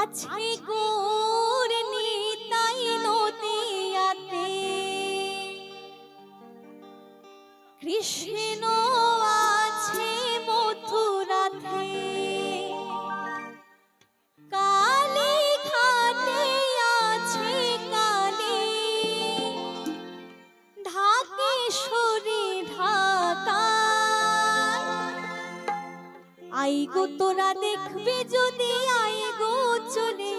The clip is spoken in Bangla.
আছে গোর নিতাই নদিয়াতে। কৃষ্ণ আইগো তোরা দেখবে যদি আইগো চলে